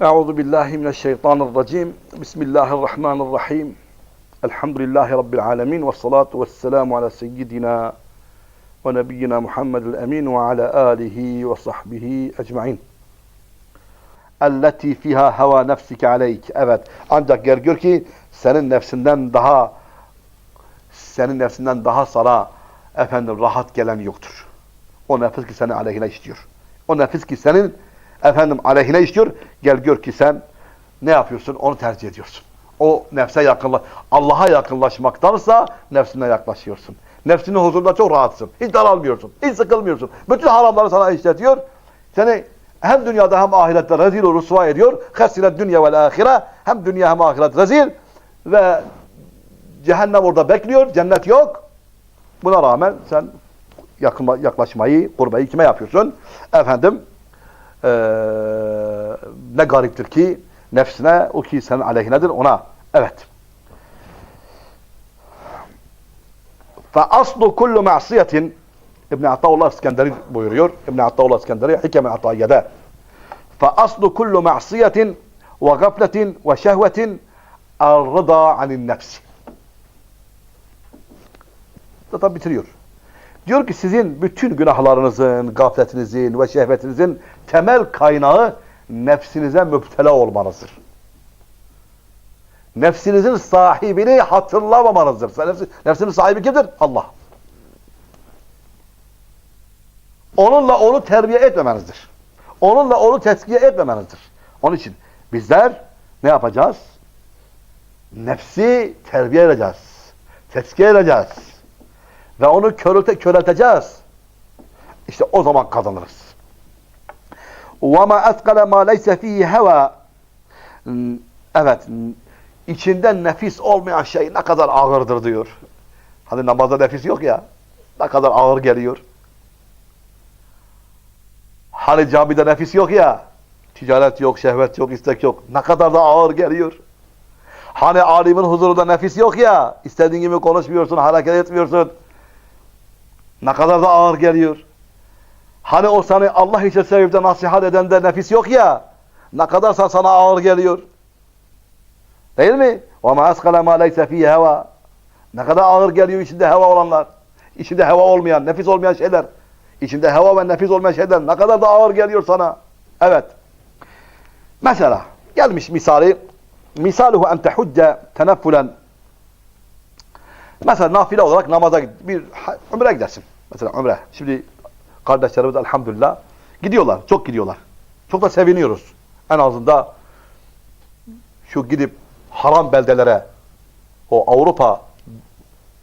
Euzu billahi mineşşeytanirracim. Bismillahirrahmanirrahim. Elhamdülillahi rabbil alamin ve salatu vesselamu ala seyyidina ve nebiyyina Muhammedil emin ve ala alihi ve sahbihi ecmaîn. Elleti fiha heva nefsike aleyk. Evet. Ancak yer gör ki senin nefsinden daha senin nefsinden daha sana efendim rahat gelen yoktur. O nefis ki seni aleyhine istiyor. O nefis ki senin efendim aleyhine istiyor. Gel gör ki sen ne yapıyorsun? Onu tercih ediyorsun. O nefse yakınla Allah'a yakınlaşmaktansa nefsine yaklaşıyorsun. Nefsinin huzurunda çok rahatsın. Hiç daralmıyorsun. Hiç sıkılmıyorsun. Bütün haramları sana işletiyor. Seni hem dünyada hem ahirette rezil ve rüsva ediyor. Hesiret dünya ve ahire. Hem dünya hem ahiret rezil. Ve cehennem orada bekliyor. Cennet yok. Buna rağmen sen yaklaşmayı, kurbayı kime yapıyorsun? Efendim ne gariptir ki nefsine o ki senin aleyhinedir ona. Evet. فَأَصْلُ كُلُّ مَعْصِيَةٍ İbn-i Ataullah İskenderi buyuruyor. İbn-i Ataullah İskenderi Hikem-i Atayye'de فَأَصْلُ كُلُّ مَعْصِيَةٍ وَغَفْلَةٍ وَشَهْوَةٍ الرِّضَى عَنِ النَّفْسِ Zaten bitiriyor. Diyor ki sizin bütün günahlarınızın, gafletinizin ve şehvetinizin temel kaynağı nefsinize müptela olmanızdır. Nefsinizin sahibini hatırlamamanızdır. Nefsi, nefsinin sahibi kimdir? Allah. Onunla onu terbiye etmemenizdir. Onunla onu teskiye etmemenizdir. Onun için bizler ne yapacağız? Nefsi terbiye edeceğiz. Teskiye edeceğiz. Ve onu körülte, körelteceğiz. İşte o zaman kazanırız. وَمَا أَثْقَلَ مَا لَيْسَ ف۪يهِ هَوَى Evet, içinde nefis olmayan şey ne kadar ağırdır diyor. Hani namazda nefis yok ya, ne kadar ağır geliyor. Hani camide nefis yok ya, ticaret yok, şehvet yok, istek yok. Ne kadar da ağır geliyor. Hani alimin huzurunda nefis yok ya, istediğin gibi konuşmuyorsun, hareket etmiyorsun. Ne kadar da ağır geliyor. Hani o seni Allah için sevip de nasihat edende nefis yok ya. Ne kadarsa sana ağır geliyor. Değil mi? وَمَا أَسْقَلَ مَا لَيْسَ ف۪يهِ heva. Ne kadar ağır geliyor içinde heva olanlar. İçinde heva olmayan, nefis olmayan şeyler. İçinde heva ve nefis olmayan şeyler ne kadar da ağır geliyor sana. Evet. Mesela gelmiş misali. Misaluhu en tehudde teneffulen. Mesela nafile olarak namaza bir umre gidersin. Mesela umre. Şimdi kardeşlerimiz elhamdülillah gidiyorlar. Çok gidiyorlar. Çok da seviniyoruz. En azında şu gidip haram beldelere o Avrupa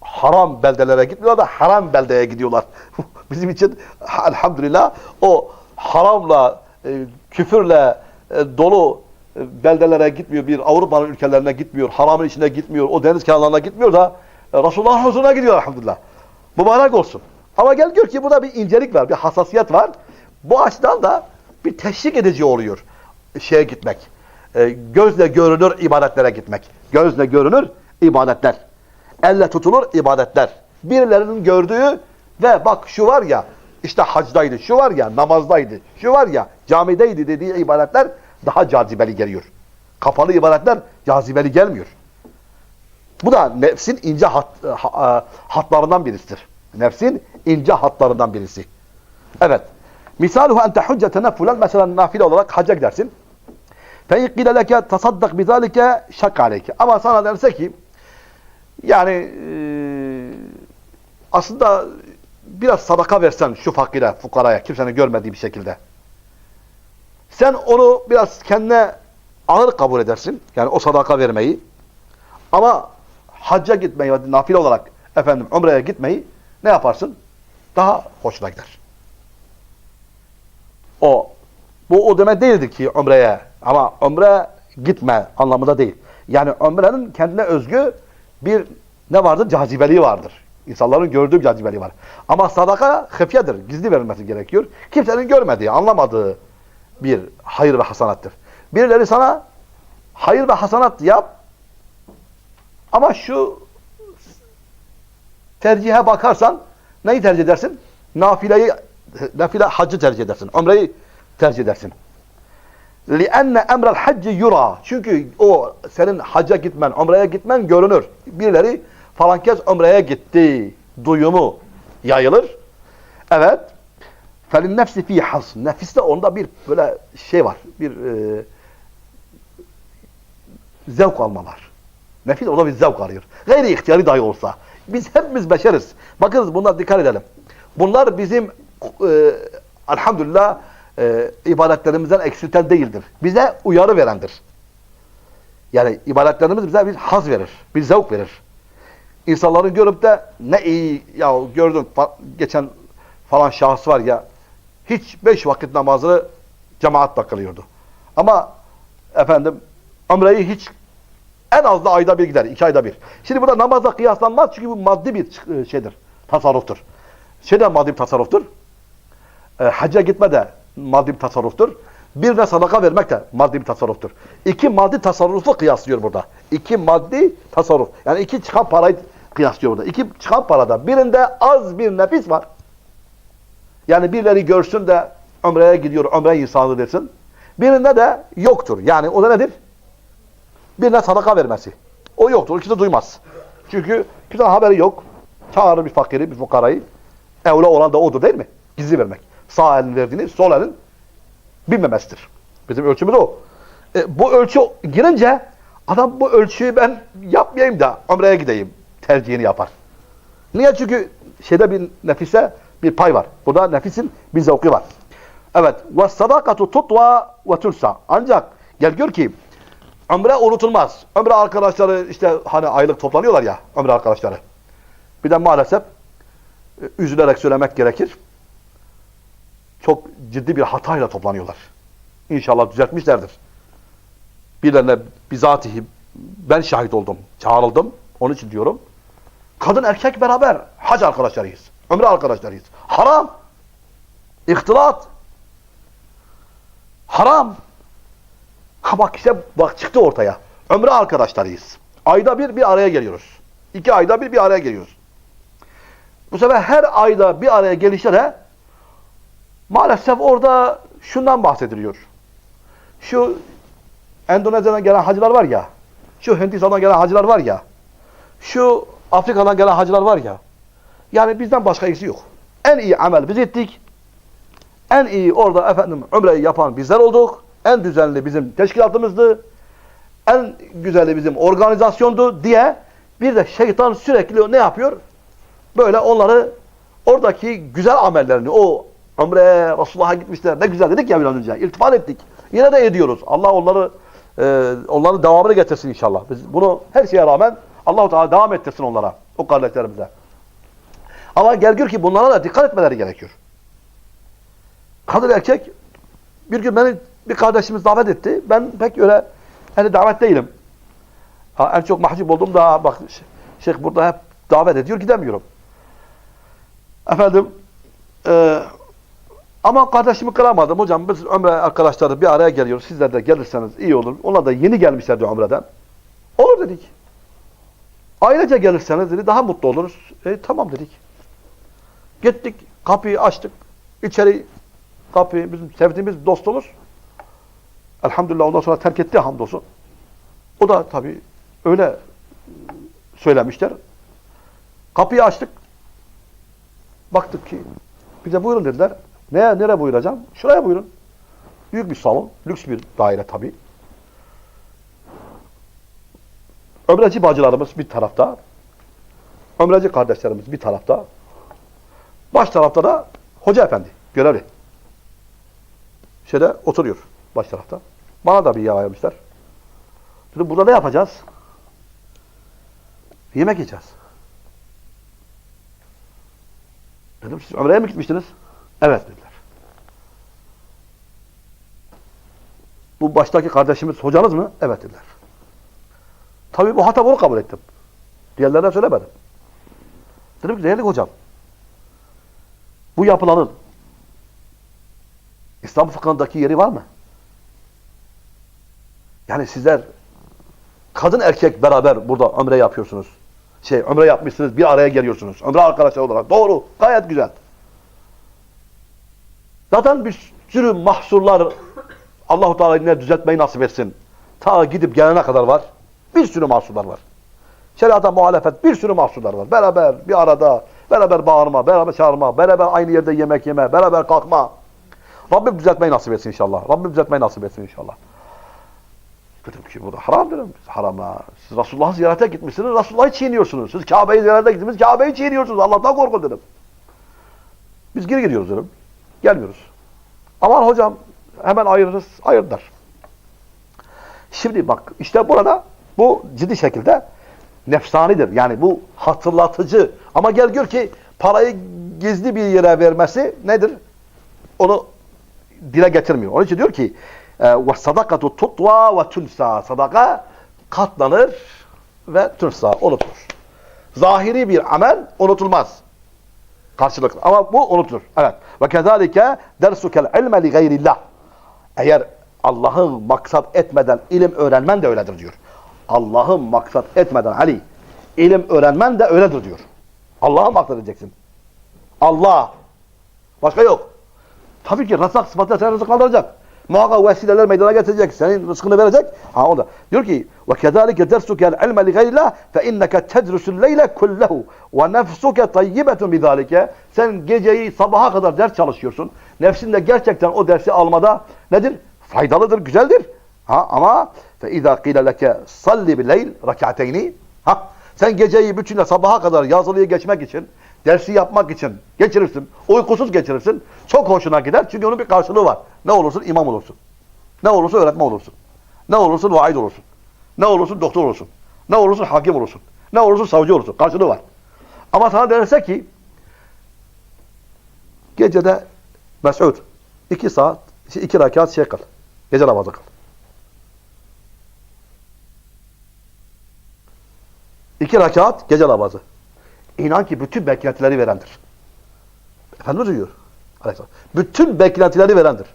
haram beldelere gitmiyorlar da haram beldeye gidiyorlar. Bizim için elhamdülillah o haramla, e, küfürle e, dolu e, beldelere gitmiyor. Bir Avrupa'nın ülkelerine gitmiyor. Haramın içine gitmiyor. O deniz kenarlarına gitmiyor da e, Resulullah'ın huzuruna gidiyor elhamdülillah. Mübarek olsun. Ama gel gör ki burada bir incelik var, bir hassasiyet var. Bu açıdan da bir teşvik edici oluyor şeye gitmek. E, gözle görünür ibadetlere gitmek. Gözle görünür ibadetler. Elle tutulur ibadetler. Birilerinin gördüğü ve bak şu var ya işte hacdaydı, şu var ya namazdaydı, şu var ya camideydi dediği ibadetler daha cazibeli geliyor. Kapalı ibadetler cazibeli gelmiyor. Bu da nefsin ince hat, ha, hatlarından birisidir. Nefsin ince hatlarından birisi. Evet. Misaluhu en tehudce teneffulen mesela nafile olarak hacca gidersin. Feyikkile leke tasaddak bizalike şak aleyke. Ama sana derse ki yani e, aslında biraz sadaka versen şu fakire, fukaraya, kimsenin görmediği bir şekilde. Sen onu biraz kendine ağır kabul edersin. Yani o sadaka vermeyi. Ama hacca gitmeyi, nafile olarak efendim umreye gitmeyi ne yaparsın? Daha hoşuna gider. O bu o demek değildir ki umreye ama umre gitme anlamında değil. Yani umrenin kendine özgü bir ne vardır? Cazibeliği vardır. İnsanların gördüğü bir cazibeliği var. Ama sadaka hıfyedir. Gizli verilmesi gerekiyor. Kimsenin görmediği, anlamadığı bir hayır ve hasanattır. Birileri sana hayır ve hasanat yap ama şu tercihe bakarsan neyi tercih edersin? Nafileyi, nafile hacı tercih edersin. Umreyi tercih edersin. لِأَنَّ اَمْرَ الْحَجِّ yura. Çünkü o senin hacca gitmen, umreye gitmen görünür. Birileri falan kez umreye gitti. Duyumu yayılır. Evet. Felin nefsi fi has. Nefiste onda bir böyle şey var. Bir e, zevk alma var. Nefis orada bir zevk arıyor. Gayri ihtiyari dahi olsa. Biz hepimiz beşeriz. Bakınız bunlar dikkat edelim. Bunlar bizim e, elhamdülillah e, ibadetlerimizden eksilten değildir. Bize uyarı verendir. Yani ibadetlerimiz bize bir haz verir. Bir zevk verir. İnsanların görüp de ne iyi ya gördün geçen falan şahıs var ya hiç beş vakit namazını cemaatle kılıyordu. Ama efendim ömreyi hiç en az da ayda bir gider. iki ayda bir. Şimdi burada namazla kıyaslanmaz çünkü bu maddi bir e, şeydir. Tasarruftur. Şey de maddi bir tasarruftur. E, hacca gitme de maddi bir tasarruftur. Birine sadaka vermek de maddi bir tasarruftur. İki maddi tasarrufu kıyaslıyor burada. İki maddi tasarruf. Yani iki çıkan parayı kıyaslıyor burada. İki çıkan parada birinde az bir nefis var. Yani birileri görsün de ömreye gidiyor, ömre insanı desin. Birinde de yoktur. Yani o da nedir? Birine sadaka vermesi. O yoktur. O kimse duymaz. Çünkü kimse haberi yok. Çağırır bir fakiri, bir fukarayı. Evla olan da odur değil mi? Gizli vermek. Sağ elin verdiğini sol elin bilmemesidir. Bizim ölçümüz o. E, bu ölçü girince adam bu ölçüyü ben yapmayayım da ömreye gideyim tercihini yapar. Niye? Çünkü şeyde bir nefise bir pay var. Burada nefisin bir zevki var. Evet. Ve sadakatu tutva ve tulsa. Ancak gel gör ki ömre unutulmaz. Ömre arkadaşları işte hani aylık toplanıyorlar ya ömre arkadaşları. Bir de maalesef e, üzülerek söylemek gerekir. Çok ciddi bir hatayla toplanıyorlar. İnşallah düzeltmişlerdir. Birilerine bizatihi ben şahit oldum. Çağrıldım. Onun için diyorum. Kadın erkek beraber hac arkadaşlarıyız. Ömre arkadaşlarıyız. Haram. İhtilat. Haram. Ha bak işte bak çıktı ortaya. Ömre arkadaşlarıyız. Ayda bir bir araya geliyoruz. İki ayda bir bir araya geliyoruz. Bu sefer her ayda bir araya gelişte de maalesef orada şundan bahsediliyor. Şu Endonezya'dan gelen hacılar var ya, şu Hindistan'dan gelen hacılar var ya, şu Afrika'dan gelen hacılar var ya, yani bizden başka iyisi yok. En iyi amel biz ettik. En iyi orada efendim ömreyi yapan bizler olduk. En düzenli bizim teşkilatımızdı. En güzeli bizim organizasyondu diye bir de şeytan sürekli ne yapıyor? Böyle onları oradaki güzel amellerini o ömreye Resulullah'a gitmişler. Ne güzel dedik ya biraz önce. İltifat ettik. Yine de ediyoruz. Allah onları e, onların devamını getirsin inşallah. Biz bunu her şeye rağmen Allahu Teala devam ettirsin onlara. O kardeşlerimize. Ama gel gör ki bunlara da dikkat etmeleri gerekiyor. Kadın erkek bir gün beni bir kardeşimiz davet etti. Ben pek öyle hani davet değilim. Ha, en çok mahcup oldum da bak şeyh burada hep davet ediyor gidemiyorum. Efendim e, ama kardeşimi kıramadım. Hocam biz ömre arkadaşları bir araya geliyoruz. Sizler de gelirseniz iyi olur. Onlar da yeni gelmişlerdi ömreden. Olur dedik. Ailece gelirseniz dedi daha mutlu oluruz. E, tamam dedik. Gittik, kapıyı açtık. İçeri kapıyı bizim sevdiğimiz dostumuz. Elhamdülillah ondan sonra terk etti hamdolsun. O da tabii öyle söylemişler. Kapıyı açtık. Baktık ki bize buyurun dediler. Neye, nereye buyuracağım? Şuraya buyurun. Büyük bir salon, lüks bir daire tabii. Ömreci bacılarımız bir tarafta. Ömreci kardeşlerimiz bir tarafta. Baş tarafta da hoca efendi, görevli. Şeyde oturuyor baş tarafta. Bana da bir yer ayırmışlar. Dedim burada ne yapacağız? Yemek yiyeceğiz. Dedim siz ömreye mi gitmiştiniz? Evet dediler. Bu baştaki kardeşimiz hocanız mı? Evet dediler. Tabii bu hata bunu kabul ettim. Diğerlerine söylemedim. Dedim ki değerli hocam bu yapılanın İslam fıkhındaki yeri var mı? Yani sizler kadın erkek beraber burada ömre yapıyorsunuz. Şey ömre yapmışsınız bir araya geliyorsunuz. Ömre arkadaşlar olarak. Doğru. Gayet güzel. Zaten bir sürü mahsurlar Allahu Teala yine düzeltmeyi nasip etsin. Ta gidip gelene kadar var. Bir sürü mahsurlar var. Şeriata muhalefet bir sürü mahsurlar var. Beraber bir arada, beraber bağırma, beraber çağırma, beraber aynı yerde yemek yeme, beraber kalkma. Rabbim düzeltmeyi nasip etsin inşallah. Rabbim düzeltmeyi nasip etsin inşallah. Dedim ki bu da haram dedim. Haram ha. Siz Resulullah'ı ziyarete gitmişsiniz, Resulullah'ı çiğniyorsunuz. Siz Kabe'yi ziyarete gittiniz, Kabe'yi çiğniyorsunuz. Allah'tan korkun dedim. Biz geri gidiyoruz dedim. Gelmiyoruz. Aman hocam hemen ayırırız. Ayırdılar. Şimdi bak işte burada bu ciddi şekilde nefsanidir. Yani bu hatırlatıcı. Ama gel gör ki parayı gizli bir yere vermesi nedir? Onu dile getirmiyor. Onun için diyor ki ve sadakatu tutva ve tunsa. Sadaka katlanır ve tunsa unutulur. Zahiri bir amel unutulmaz. Karşılıklı. Ama bu unutulur. Evet. Ve kezalike dersukel ilme li gayrillah. Eğer Allah'ı maksat etmeden ilim öğrenmen de öyledir diyor. Allah'ı maksat etmeden Ali ilim öğrenmen de öyledir diyor. Allah'ı maksat edeceksin. Allah. Başka yok. Tabii ki rızık sıfatıyla seni rızıklandıracak Muhakkak vesileler meydana getirecek. Senin rızkını verecek. Ha o da. Diyor ki وَكَذَٰلِكَ دَرْسُكَ الْعِلْمَ لِغَيْرِ اللّٰهِ فَاِنَّكَ تَدْرُسُ اللَّيْلَ كُلَّهُ وَنَفْسُكَ طَيِّبَةٌ بِذَٰلِكَ Sen geceyi sabaha kadar ders çalışıyorsun. Nefsin de gerçekten o dersi almada nedir? Faydalıdır, güzeldir. Ha ama فَاِذَا قِيلَ لَكَ صَلِّ بِاللَّيْلِ رَكَعَتَيْنِ Ha sen geceyi bütünle sabaha kadar yazılıyı geçmek için, dersi yapmak için geçirirsin. Uykusuz geçirirsin. Çok hoşuna gider. Çünkü onun bir karşılığı var. Ne olursun? imam olursun. Ne olursun? Öğretmen olursun. Ne olursun? Vaid olursun. Ne olursun? Doktor olursun. Ne olursun? Hakim olursun. Ne olursun? Savcı olursun. Karşılığı var. Ama sana denirse ki gecede Mes'ud iki saat, iki rekat şey kıl. Gece namazı kıl. İki rekat gece namazı. İnan ki bütün beklentileri verendir. Efendimiz diyor. Bütün beklentileri verendir.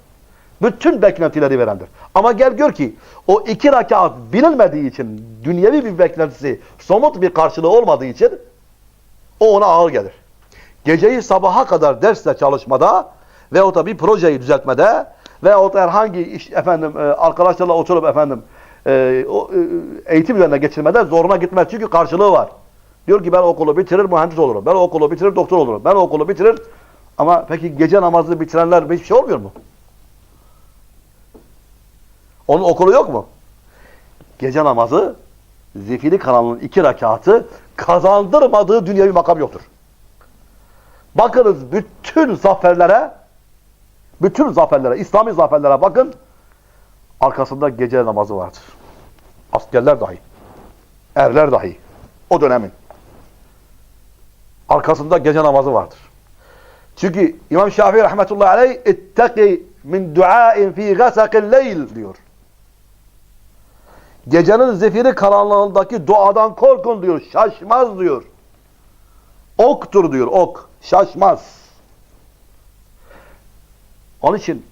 Bütün beklentileri verendir. Ama gel gör ki o iki rekat bilinmediği için dünyevi bir beklentisi somut bir karşılığı olmadığı için o ona ağır gelir. Geceyi sabaha kadar dersle çalışmada ve o da bir projeyi düzeltmede ve o da herhangi iş, efendim e, arkadaşlarla oturup efendim e, e, eğitim üzerine geçirmede zoruna gitmez. Çünkü karşılığı var. Diyor ki ben okulu bitirir mühendis olurum. Ben okulu bitirir doktor olurum. Ben okulu bitirir ama peki gece namazını bitirenler hiçbir şey olmuyor mu? Onun okulu yok mu? Gece namazı zifiri kanalının iki rekatı kazandırmadığı dünyevi makam yoktur. Bakınız bütün zaferlere bütün zaferlere, İslami zaferlere bakın arkasında gece namazı vardır. Askerler dahi. Erler dahi. O dönemin. Arkasında gece namazı vardır. Çünkü İmam Şafii rahmetullahi aleyh ittaki min duain fi gasakil leyl diyor. Gecenin zifiri karanlığındaki duadan korkun diyor. Şaşmaz diyor. Oktur diyor. Ok. Şaşmaz. Onun için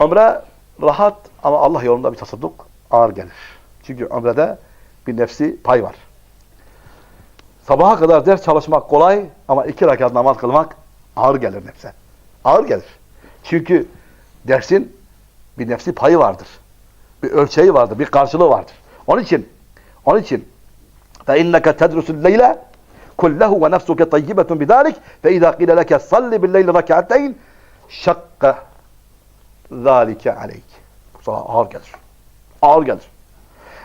ömre rahat ama Allah yolunda bir tasadduk ağır gelir. Çünkü ömrede bir nefsi pay var. Sabaha kadar ders çalışmak kolay ama iki rekat namaz kılmak ağır gelir nefse. Ağır gelir. Çünkü dersin bir nefsi payı vardır. Bir ölçeği vardır, bir karşılığı vardır. Onun için onun için فَاِنَّكَ تَدْرُسُ اللَّيْلَ كُلَّهُ وَنَفْسُكَ طَيِّبَةٌ بِذَٰلِكَ فَاِذَا قِيلَ لَكَ صَلِّ بِاللَّيْلِ رَكَعَتَيْنِ شَقَّ ذَٰلِكَ عَلَيْكِ Bu sana ağır gelir. Ağır gelir.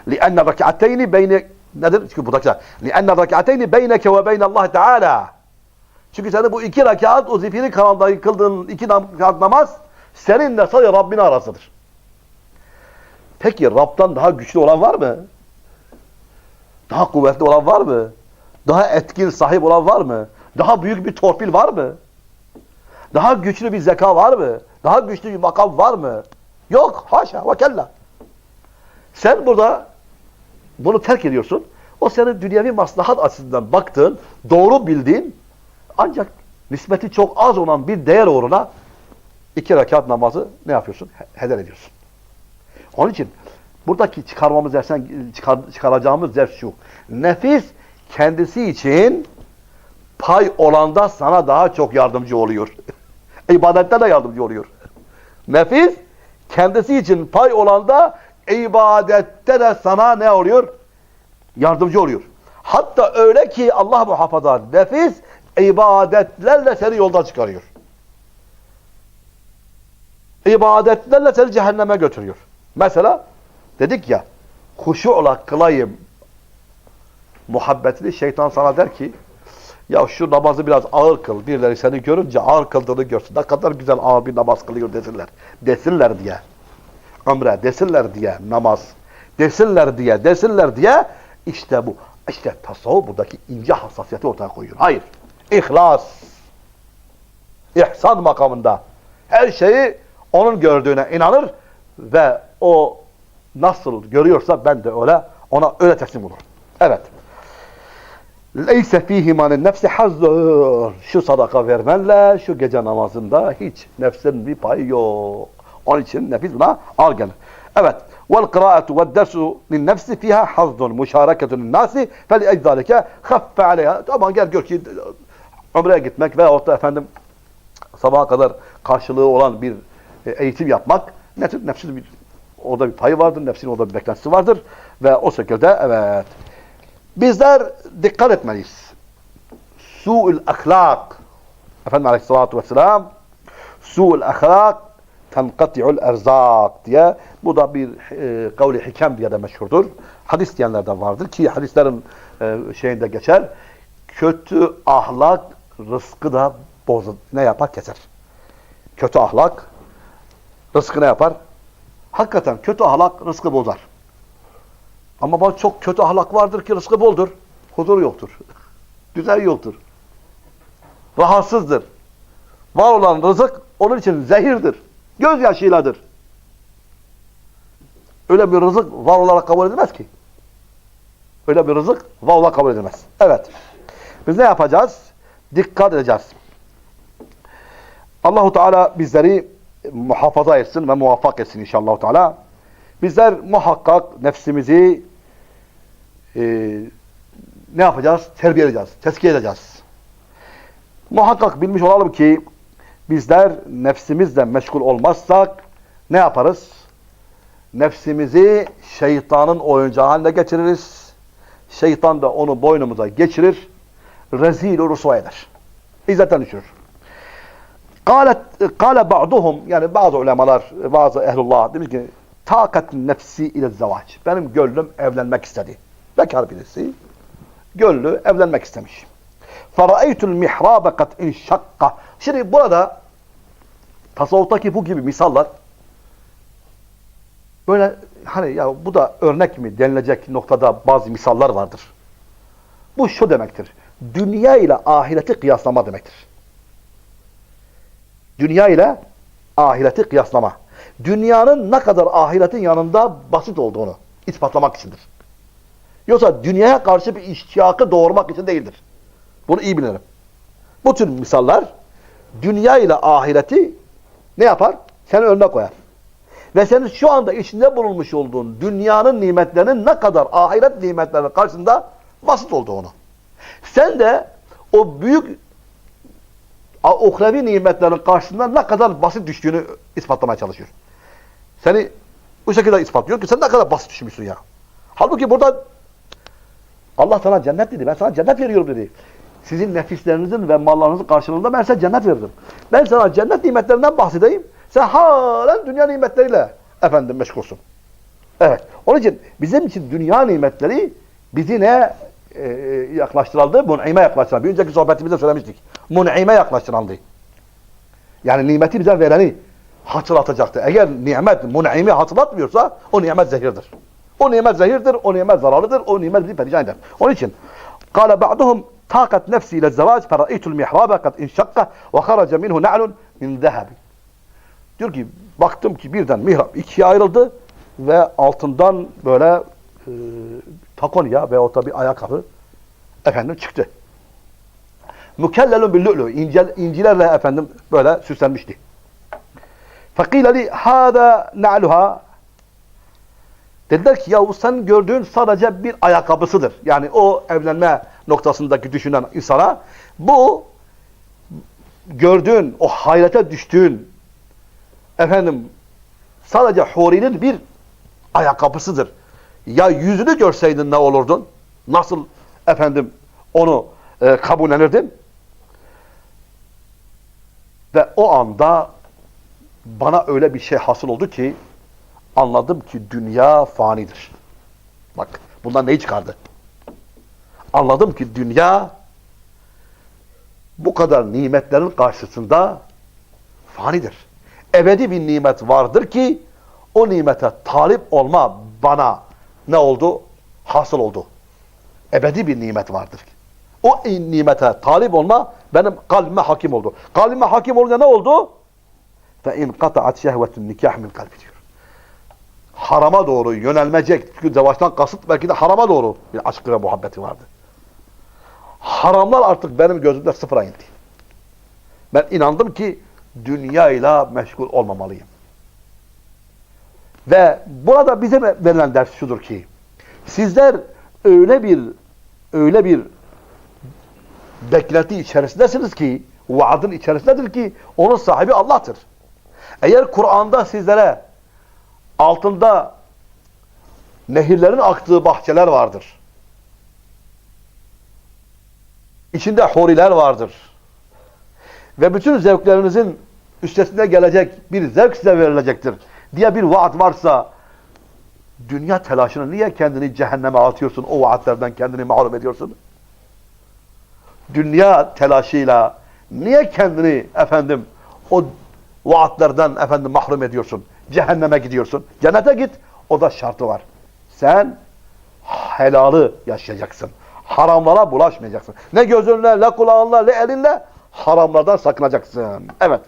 لِأَنَّ رَكَعَتَيْنِ بَيْنِ Nedir? Çünkü buradakiler. لِأَنَّ رَكَعَتَيْنِ بَيْنَكَ وَبَيْنَ اللّٰهِ تَعَالَى Çünkü senin bu iki rekat, o zifiri kanalda kıldığın iki rekat namaz seninle sadece Rabbin arasıdır. Peki Rab'dan daha güçlü olan var mı? Daha kuvvetli olan var mı? Daha etkin sahip olan var mı? Daha büyük bir torpil var mı? Daha güçlü bir zeka var mı? Daha güçlü bir makam var mı? Yok. Haşa ve kella. Sen burada bunu terk ediyorsun. O senin dünyevi maslahat açısından baktığın, doğru bildiğin ancak nispeti çok az olan bir değer uğruna iki rekat namazı ne yapıyorsun? Heder ediyorsun. Onun için buradaki çıkarmamız dersen çıkar, çıkaracağımız ders şu. Nefis kendisi için pay olanda sana daha çok yardımcı oluyor. İbadette de yardımcı oluyor. Nefis kendisi için pay olan da ibadette de sana ne oluyor? Yardımcı oluyor. Hatta öyle ki Allah muhafaza nefis ibadetlerle seni yoldan çıkarıyor. İbadetlerle seni cehenneme götürüyor. Mesela dedik ya huşu'la kılayım muhabbetli şeytan sana der ki ya şu namazı biraz ağır kıl. Birileri seni görünce ağır kıldığını görsün. Ne kadar güzel bir namaz kılıyor desinler. Desinler diye. Ömre desinler diye namaz. Desinler diye, desinler diye işte bu. İşte tasavvuf buradaki ince hassasiyeti ortaya koyuyor. Hayır. İhlas. İhsan makamında. Her şeyi onun gördüğüne inanır ve o nasıl görüyorsa ben de öyle ona öyle teslim olurum. Evet. Leyse fihi manin nefsi hazzur. Şu sadaka vermenle şu gece namazında hiç nefsin bir payı yok. Onun için nefis buna ağır gelir. Evet. Dersu lin nefsi fiha hazzun müşareketun nasi fel eczalike khaffe aleyha. Tamam gel gör ki umreye gitmek veyahut da efendim sabaha kadar karşılığı olan bir e, eğitim yapmak nedir? Nefsin bir orada bir payı vardır, nefsin orada bir beklentisi vardır ve o şekilde evet. Bizler dikkat etmeliyiz. Su'ul ahlak. Efendimiz Aleyhisselatü Vesselam Su'ul ahlak tenkati'ul erzak diye bu da bir e, kavli hikem diye de meşhurdur. Hadis diyenlerden vardır ki hadislerin e, şeyinde geçer. Kötü ahlak rızkı da bozur. Ne yapar? Keser. Kötü ahlak rızkı ne yapar? Hakikaten kötü ahlak rızkı bozar. Ama bazı çok kötü ahlak vardır ki rızkı boldur. Huzur yoktur. Güzel yoktur. Rahatsızdır. Var olan rızık onun için zehirdir. Gözyaşıyladır. Öyle bir rızık var olarak kabul edilmez ki. Öyle bir rızık var olarak kabul edilmez. Evet. Biz ne yapacağız? Dikkat edeceğiz. Allahu Teala bizleri muhafaza etsin ve muvaffak etsin inşallah Teala. Bizler muhakkak nefsimizi e, ne yapacağız? Terbiye edeceğiz, tezkiye edeceğiz. Muhakkak bilmiş olalım ki bizler nefsimizle meşgul olmazsak ne yaparız? Nefsimizi şeytanın oyuncağı haline getiririz. Şeytan da onu boynumuza geçirir. Rezil rüsva eder. İzzetten düşürür. Kâle, kâle ba'duhum yani bazı ulemalar, bazı ehlullah demiş ki takat nefsi ile zevaç. Benim gönlüm evlenmek istedi. Bekar birisi. Gönlü evlenmek istemiş. Fera'eytul mihrabe kat inşakka. Şimdi burada tasavvuftaki bu gibi misallar böyle hani ya bu da örnek mi denilecek noktada bazı misallar vardır. Bu şu demektir. Dünya ile ahireti kıyaslama demektir. Dünya ile ahireti kıyaslama. Dünyanın ne kadar ahiretin yanında basit olduğunu ispatlamak içindir. Yoksa dünyaya karşı bir iştiyakı doğurmak için değildir. Bunu iyi bilirim. Bu tür misallar dünya ile ahireti ne yapar? Senin önüne koyar. Ve senin şu anda içinde bulunmuş olduğun dünyanın nimetlerinin ne kadar ahiret nimetlerinin karşısında basit olduğunu. Sen de o büyük uhrevi nimetlerin karşısında ne kadar basit düştüğünü ispatlamaya çalışıyor. Seni bu şekilde ispatlıyor ki sen ne kadar basit düşmüşsün ya. Halbuki burada Allah sana cennet dedi. Ben sana cennet veriyorum dedi Sizin nefislerinizin ve mallarınızın karşılığında ben size cennet verdim. Ben sana cennet nimetlerinden bahsedeyim. Sen halen dünya nimetleriyle efendim meşgulsun. Evet. Onun için bizim için dünya nimetleri bizi ne e, yaklaştırıldı? Mun'ime yaklaştırıldı. Bir önceki sohbetimizde söylemiştik. Mun'ime yaklaştırıldı. Yani nimeti bize vereni hatırlatacaktı. Eğer nimet mun'imi hatırlatmıyorsa o nimet zehirdir. O nimet zehirdir, o nimet zararlıdır, o nimet bizi perişan eder. Onun için قال بعضهم طاقت نفسي إلى الزواج فرأيت المحراب قد انشق وخرج منه نعل من ذهب. Diyor ki baktım ki birden mihrap ikiye ayrıldı ve altından böyle e, takonya veya da bir ayakkabı efendim çıktı. Mükellelun bil lu'lu incel, incilerle efendim böyle süslenmişti. Fakile li hada na'luha Dediler ki ya sen gördüğün sadece bir ayakkabısıdır. Yani o evlenme noktasındaki düşünen insana bu gördüğün, o hayrete düştüğün efendim sadece hurinin bir ayakkabısıdır. Ya yüzünü görseydin ne olurdun? Nasıl efendim onu e, kabullenirdin? Ve o anda bana öyle bir şey hasıl oldu ki anladım ki dünya fanidir. Bak bundan neyi çıkardı? Anladım ki dünya bu kadar nimetlerin karşısında fanidir. Ebedi bir nimet vardır ki o nimete talip olma bana ne oldu? Hasıl oldu. Ebedi bir nimet vardır. O nimete talip olma benim kalbime hakim oldu. Kalbime hakim olunca ne oldu? Fe in qata'at şehvetun nikah min kalbi diyor. Harama doğru yönelmeyecek. Çünkü savaştan kasıt belki de harama doğru bir aşkı ve muhabbeti vardı. Haramlar artık benim gözümde sıfıra indi. Ben inandım ki dünyayla meşgul olmamalıyım. Ve burada bize verilen ders şudur ki sizler öyle bir öyle bir beklenti içerisindesiniz ki vaadın içerisindedir ki onun sahibi Allah'tır. Eğer Kur'an'da sizlere altında nehirlerin aktığı bahçeler vardır. İçinde huriler vardır. Ve bütün zevklerinizin üstesine gelecek bir zevk size verilecektir diye bir vaat varsa dünya telaşını niye kendini cehenneme atıyorsun? O vaatlerden kendini mahrum ediyorsun? Dünya telaşıyla niye kendini efendim o vaatlerden efendim mahrum ediyorsun? Cehenneme gidiyorsun. Cennete git. O da şartı var. Sen helalı yaşayacaksın. Haramlara bulaşmayacaksın. Ne gözünle, ne kulağınla, ne elinle haramlardan sakınacaksın. Evet.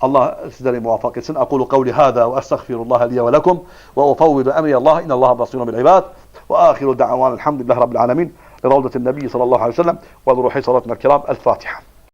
Allah sizleri muvaffak etsin. Aqulu kavli hada ve estağfirullah liye ve lekum ve ufavvidu emri Allah. İnna Allah basirun bil ibad. Ve ahiru da'van elhamdülillahi rabbil alamin. لروضة النبي صلى الله عليه وسلم ولروح صلاتنا الكرام الفاتحة